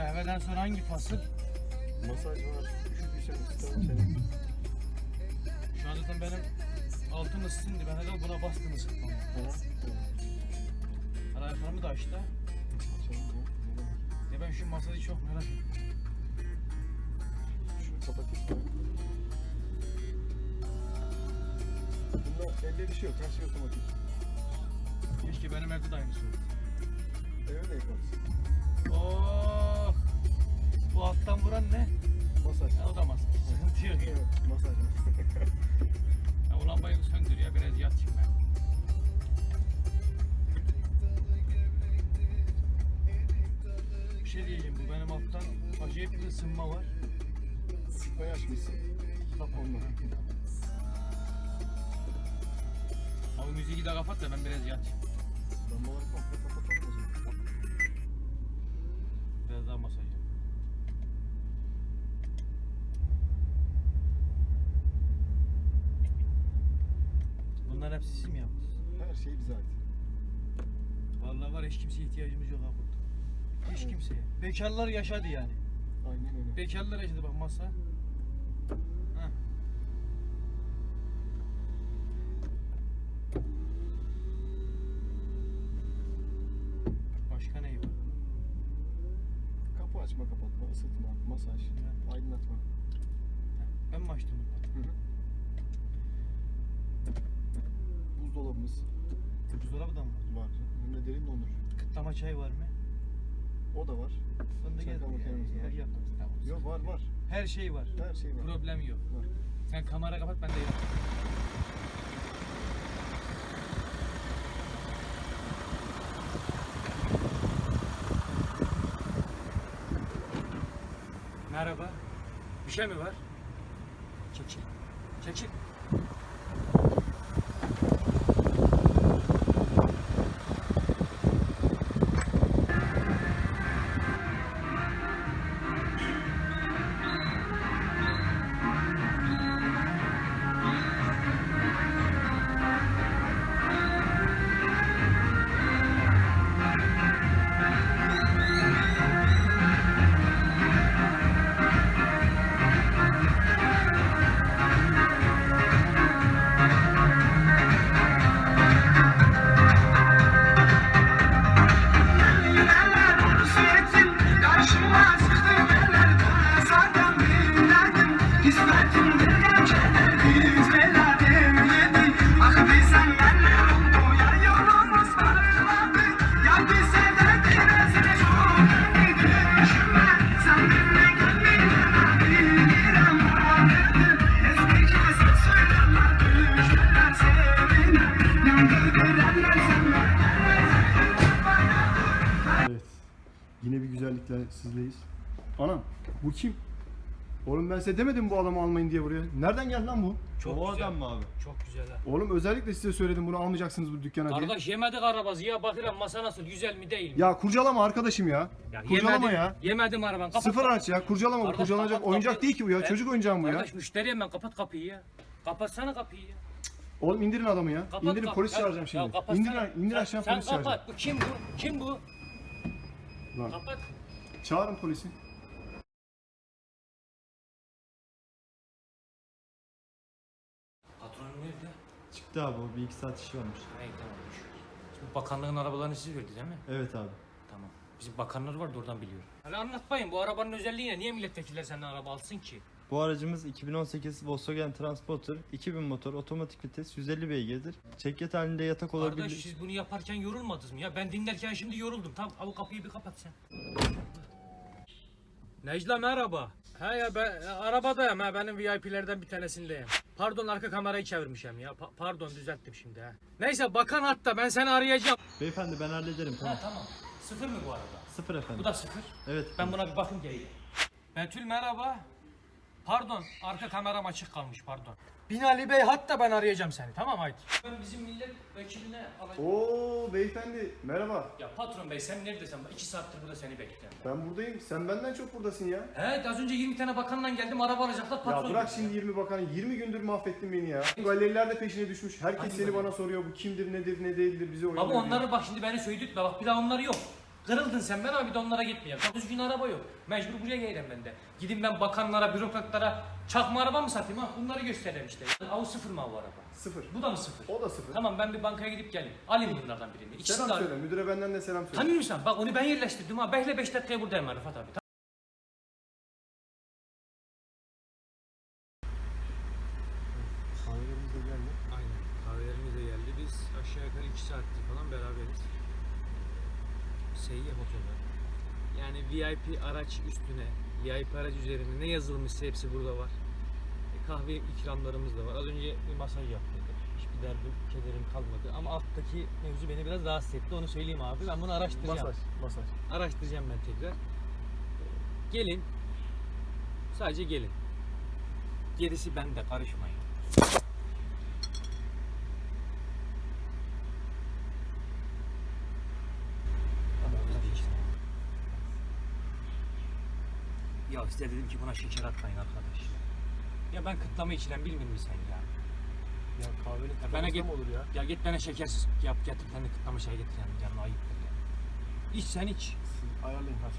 Kahveden sonra hangi fasıl? Masaj var. Üşüdüysen ısıtalım seni. Şu an zaten benim altım ısındı. Ben de buna bastım ısıtmam. Ara ayaklarımı da açtı. Ya. Ya ben şu masayı çok merak ettim. Şunu kapatayım? Bunda elde bir şey yok. Her şey otomatik. Keşke benim evde de aynısı olsa. Eve de yaparız. Oh! Bu alttan vuran ne? Masaj. Ya o da masaj. Ya. Evet, masaj. Ya o lambayı söndür ya biraz yatayım ben. Bir şey diyeceğim bu benim alttan acayip bir ısınma var. Sıkmayı açmışsın. Bak onunla. Abi müziği de kapat da ben biraz yatayım. Lambaları komple kapatalım o zaman. Biraz daha masaj yap. Bunlar hepsi siz mi yaptınız? Her şey bize ait. Vallahi var hiç kimseye ihtiyacımız yok ha burada. Hiç kimseye. Bekarlar yaşadı yani. Aynen öyle. Bekarlar yaşadı bak masa. Heh. Başka ne var? Kapı açma kapatma, ısıtma, masaj, aydınlatma. Ben mi açtım bunları? Hı hı. Buzdolabımız Buzdolabı da mı var? var. De derin dondur. Kıtlama çay var mı? O da var. Da Çakal gel. makinemiz Yer var. yapmaz. Tamam. Yok var var. Her şey var. Her şey var. Problem yok. Var. Sen kamera kapat ben de yap. Merhaba. Bir şey mi var? Çekil. Çekil. Güzellikle sizleyiz. Anam bu kim? Oğlum ben size demedim bu adamı almayın diye buraya. Nereden geldi lan bu? Çok o güzel. adam mı abi? Çok güzel ha. Oğlum özellikle size söyledim bunu almayacaksınız bu dükkana diye. Kardeş yemedik arabası ya bakıyorum masa nasıl güzel mi değil mi? Ya kurcalama arkadaşım ya. Ya kurcalama yemedim, ya. Yemedim araban. Kapat, Sıfır kapat. araç ya. Kurcalama bu. Kardeş, Kurcalanacak kapat oyuncak kapıyı. değil ki bu ya. Evet. Çocuk oyuncağı mı bu ya? Kardeş müşteriyim ben kapat kapıyı ya. Kapatsana kapıyı ya. Oğlum indirin adamı ya. Kapat, indirin kap- polis ya- çağıracağım Ya şimdi. kapatsana. İndir, indir Sen- aşağı sen polis kapat. çağıracağım. Bu kim bu? Kim bu? Lan Kapat. çağırın polisi. Patronun nerede? Çıktı abi o bir iki saat işi varmış. Hey tamam. Şimdi bakanlığın arabalarını siz verdi değil mi? Evet abi. Tamam. Bizim bakanlar vardı oradan biliyorum. Hadi anlat bayım bu arabanın özelliği ne? Niye milletvekiller senden araba alsın ki? Bu aracımız 2018 Volkswagen Transporter, 2000 motor, otomatik vites, 150 beygirdir. Çekyat halinde yatak Kardeş olabilir. siz bunu yaparken yorulmadınız mı ya? Ben dinlerken şimdi yoruldum. Tamam abi kapıyı bir kapat sen. Necla merhaba. He ya ben e, arabadayım ha benim VIP'lerden bir tanesindeyim. Pardon arka kamerayı çevirmişim ya. Pa- pardon düzelttim şimdi ha. Neyse bakan hatta ben seni arayacağım. Beyefendi ben hallederim tamam. Ha tamam. Sıfır mı bu araba? Sıfır efendim. Bu da sıfır. Evet. Ben buna bir bakayım geleyim. Betül merhaba. Pardon arka kameram açık kalmış pardon. Binali Bey hatta ben arayacağım seni tamam haydi. Ben bizim milletvekiline alacağım. Oo beyefendi merhaba. Ya patron bey sen neredesin? İki saattir burada seni bekliyorum. Ben buradayım. Sen benden çok buradasın ya. Evet az önce 20 tane bakanla geldim araba alacaklar patron. Ya bırak şimdi 20 bakanı. 20 gündür mahvettin beni ya. Galeriler de peşine düşmüş. Herkes Hangi seni galeri? bana soruyor bu kimdir nedir ne değildir bize Abi oynuyor. onları bak şimdi beni söydürtme bak bir daha onlar yok. Kırıldın sen ben abi de onlara gitmeyeyim. Çok düzgün araba yok. Mecbur buraya geleceğim ben de. Gidin ben bakanlara, bürokratlara çakma araba mı satayım ha? Bunları göstereyim işte. Av sıfır mı bu araba? Sıfır. Bu da mı sıfır? O da sıfır. Tamam ben bir bankaya gidip geleyim. Alayım bunlardan birini. İkisini Selam de söyle. Müdüre benden de selam söyle. Tanıyor musun? Bak onu ben yerleştirdim ha. Bekle 5 dakikaya buradayım Rıfat abi. Kahvelerimiz de geldi. Aynen. Kahvelerimiz de geldi. Biz aşağı yukarı 2 saattir falan beraberiz. Seyyah otoda. Yani VIP araç üstüne, VIP araç üzerine ne yazılmışsa hepsi burada var. E, kahve ikramlarımız da var. Az önce bir masaj yaptık. Hiçbir derdim, kederim kalmadı. Ama alttaki mevzu beni biraz rahatsız etti. Onu söyleyeyim abi. Ben bunu araştıracağım. Masaj. Masaj. Araştıracağım ben tekrar. Gelin. Sadece gelin. Gerisi bende karışmayın. Ya size dedim ki buna şeker atmayın arkadaş. Ya ben kıtlama içilen bilmiyor musun sen ya? Ya kahvenin Ya bana kıtlaması git. mı olur ya? Ya git bana şeker yap getir sen de kıtlama çay getir yani canına ayıptır ya. İç sen iç. Siz ayarlayın hadi.